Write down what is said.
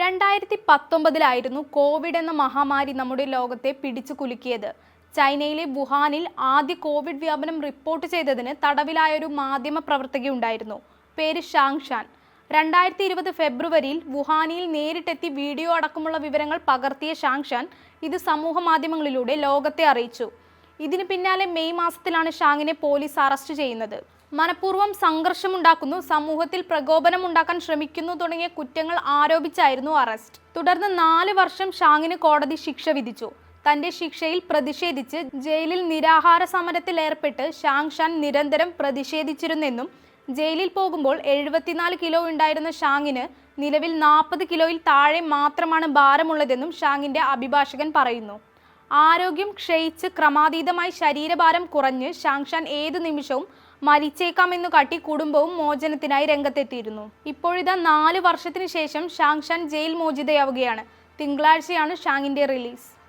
രണ്ടായിരത്തി പത്തൊമ്പതിലായിരുന്നു കോവിഡ് എന്ന മഹാമാരി നമ്മുടെ ലോകത്തെ പിടിച്ചു കുലുക്കിയത്. ചൈനയിലെ വുഹാനിൽ ആദ്യ കോവിഡ് വ്യാപനം റിപ്പോർട്ട് ചെയ്തതിന് തടവിലായ ഒരു മാധ്യമ പ്രവർത്തകയുണ്ടായിരുന്നു. പേര് ഷാങ്ഷാൻ. രണ്ടായിരത്തി ഇരുപത് ഫെബ്രുവരിയിൽ വുഹാനിയിൽ നേരിട്ടെത്തി വീഡിയോ അടക്കമുള്ള വിവരങ്ങൾ പകർത്തിയ ഷാങ്ഷാൻ ഇത് സമൂഹ മാധ്യമങ്ങളിലൂടെ ലോകത്തെ അറിയിച്ചു. ഇതിന് പിന്നാലെ മെയ് മാസത്തിലാണ് ഷാങ്ങിനെ പോലീസ് അറസ്റ്റ് ചെയ്യുന്നത്. മനഃപൂർവം സംഘർഷമുണ്ടാക്കുന്നു. സമൂഹത്തിൽ പ്രകോപനം പ്രകോപനമുണ്ടാക്കാൻ ശ്രമിക്കുന്നു തുടങ്ങിയ കുറ്റങ്ങൾ ആരോപിച്ചായിരുന്നു അറസ്റ്റ്. തുടർന്ന് നാല് വർഷം ഷാങ്ങിന് കോടതി ശിക്ഷ വിധിച്ചു. തന്റെ ശിക്ഷയിൽ പ്രതിഷേധിച്ച് ജയിലിൽ നിരാഹാര സമരത്തിൽ ഏർപ്പെട്ട് ഷാങ് ഷാൻ നിരന്തരം പ്രതിഷേധിച്ചിരുന്നെന്നും ജയിലിൽ പോകുമ്പോൾ എഴുപത്തിനാല് കിലോ ഉണ്ടായിരുന്ന ഷാങ്ങിന് നിലവിൽ നാൽപ്പത് കിലോയിൽ താഴെ മാത്രമാണ് ഭാരമുള്ളതെന്നും ഷാങ്ങിന്റെ അഭിഭാഷകൻ പറയുന്നു. ആരോഗ്യം ക്ഷയിച്ച് ക്രമാതീതമായി ശരീരഭാരം കുറഞ്ഞ് ഷാങ്ഷാൻ ഏതു നിമിഷവും മരിച്ചേക്കാമെന്നു കാട്ടി കുടുംബവും മോചനത്തിനായി രംഗത്തെത്തിയിരുന്നു. ഇപ്പോഴിതാ നാല് വർഷത്തിന് ശേഷം ഷാങ്ഷാൻ ജയിൽ മോചിതയാവുകയാണ്. തിങ്കളാഴ്ചയാണ് ഷാങ്ങിന്റെ റിലീസ്.